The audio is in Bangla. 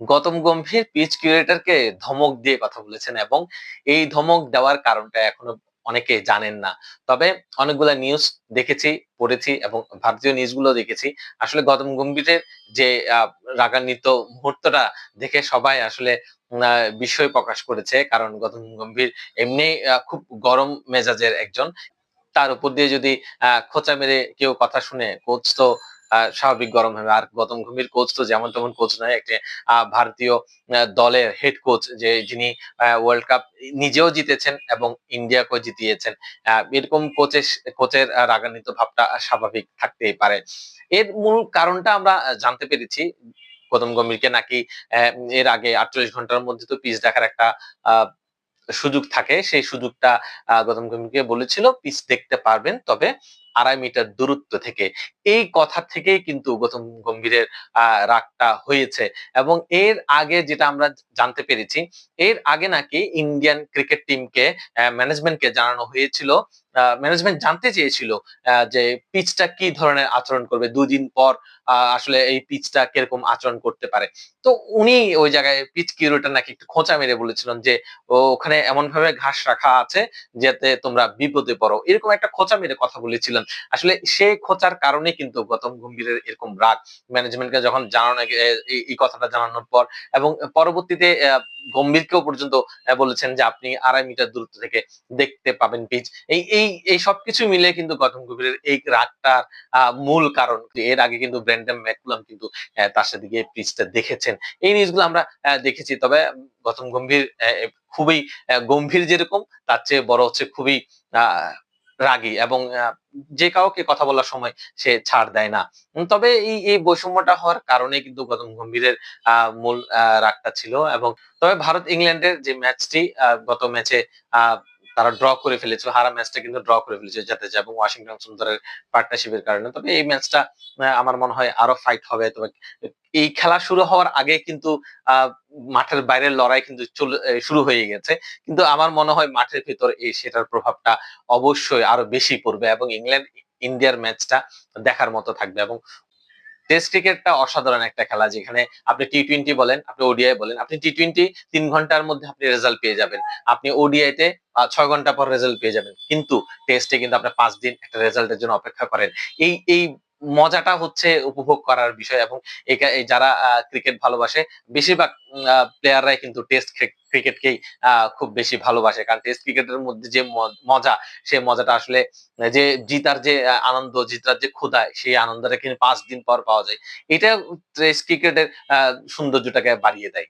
গৌতম গম্ভীর পিচ কিউরেটরকে ধমক দিয়ে কথা বলেছেন এবং এই ধমক দেওয়ার কারণটা এখনও অনেকে জানেন না। তবে অনেকগুলা নিউজ দেখেছি, পড়েছি এবং ভারতীয় নিউজগুলো দেখেছি। আসলে গৌতম গম্ভীরের যে রাগান্বিত মুহূর্তটা দেখে সবাই আসলে বিস্ময় প্রকাশ করেছে। কারণ গৌতম গম্ভীর এমনি খুব গরম মেজাজের একজন। তার উপর দিয়ে যদি খোঁচা মেরে কেউ কথা শুনে, কোচ তো স্বাভাবিক গরম হবে। আর গৌতম গম্ভীর কোচ তো যেমন তেমন কোচ নয়, একটা ভারতীয় দলের হেড কোচ যে যিনি ওয়ার্ল্ড কাপ নিজেও জিতেছেন এবং ইন্ডিয়াকেও জিতিয়েছেন। এরকম কোচের কোচের রাগান্বিত ভাবটা স্বাভাবিক থাকতেই পারে। এর মূল কারণটা আমরা জানতে পেরেছি, গৌতম গম্ভীরকে নাকি এর আগে আটচল্লিশ ঘণ্টার মধ্যে তো পিচ দেখার একটা সুযোগ থাকে। সেই সুযোগটা গৌতম গম্ভীরকে বলেছিল পিচ দেখতে পারবেন। তবে আড়াই মিটার দূরত্ব থেকে। এই কথা থেকেই কিন্তু গৌতম গম্ভীরের রাগটা হয়েছে। এবং এর আগে যেটা আমরা জানতে পেরেছি, এর আগে নাকি ইন্ডিয়ান ক্রিকেট টিমকে ম্যানেজমেন্টকে জানানো হয়েছিল। ম্যানেজমেন্ট জানতে চেয়েছিল যে পিচটা কি ধরনের আচরণ করবে, দুদিন পর আসলে এই পিচটা কীরকম আচরণ করতে পারে। তো উনি ওই জায়গায় পিচ কিউরেটার নাকি একটু খোঁচা মেরে বলেছিলেন যে ওখানে এমন ভাবে ঘাস রাখা আছে, যাতে তোমরা বিপদে পড়ো। এরকম একটা খোঁচা মেরে কথা বলেছিলেন। আসলে সেই খোঁচার কারণে কিন্তু গৌতম গম্ভীরের এরকম রাগ ম্যানেজমেন্টকে যখন জানানো এই- কথাটা জানানোর পর এবং পরবর্তীতে গম্ভীরকেও পর্যন্ত বলেছেন যে আপনি আড়াই মিটার দূরত্ব থেকে দেখতে পাবেন পিচ এই এই এই সবকিছু মিলে কিন্তু গৌতম গম্ভীরের এই রাগটার মূল কারণ এর আগে কিন্তু ব্র্যান্ডন ম্যাকুলাম কিন্তু তার সাথে গিয়ে পিচটা দেখেছেন। এই নিউজগুলো আমরা দেখেছি তবে গৌতম গম্ভীর খুবই গম্ভীর যেরকম তার চেয়ে বড় হচ্ছে খুবই আহ, রাগী এবং যে কাউকে কথা বলার সময় সে ছাড় দেয় না। তবে এই এই বৈষম্যটা হওয়ার কারণে কিন্তু গৌতম গম্ভীরের মূল রাগটা ছিল এবং তবে ভারত ইংল্যান্ডের যে ম্যাচটি গত ম্যাচে তারা ড্র করে ফেলেছিল, হারা ম্যাচটা কিন্তু ড্র করে ফেলেছে জাদেজা এবং ওয়াশিংটন সুন্দরের পার্টনারশিপের কারণে। তবে এই ম্যাচটা আমার মনে হয় আরও ফাইট হবে, তবে এই খেলা শুরু হওয়ার আগে কিন্তু মাঠের বাইরের লড়াই কিন্তু শুরু হয়ে গেছে। কিন্তু আমার মনে হয় মাঠের ভিতর এই সেটার প্রভাবটা অবশ্যই আরও বেশি পড়বে এবং ইংল্যান্ড, ইন্ডিয়ার ম্যাচটা দেখার মতো থাকবে এবং টেস্ট ক্রিকেটটা অসাধারণ একটা খেলা যেখানে আপনি টি টোয়েন্টি বলেন, আপনি ওডিআই বলেন, আপনি টি টোয়েন্টি তিন ঘণ্টার মধ্যে আপনি রেজাল্ট পেয়ে যাবেন। আপনি ওডিআই তে ছয় ঘণ্টা পর রেজাল্ট পেয়ে যাবেন। কিন্তু টেস্টে কিন্তু আপনি পাঁচ দিন একটা রেজাল্টের জন্য অপেক্ষা করেন। এই এই মজাটা হচ্ছে উপভোগ করার বিষয় এবং যারা ক্রিকেট ভালোবাসে, বেশিরভাগ প্লেয়াররাই কিন্তু টেস্ট ক্রিকেটকেই খুব বেশি ভালোবাসে। কারণ টেস্ট ক্রিকেটের মধ্যে যে মজা, সে মজাটা আসলে, যে জিতার যে আনন্দ, জিতার যে ক্ষুধা, সেই আনন্দটা কিন্তু পাঁচ দিন পর পাওয়া যায়। এটা টেস্ট ক্রিকেটের সৌন্দর্যটাকে বাড়িয়ে দেয়।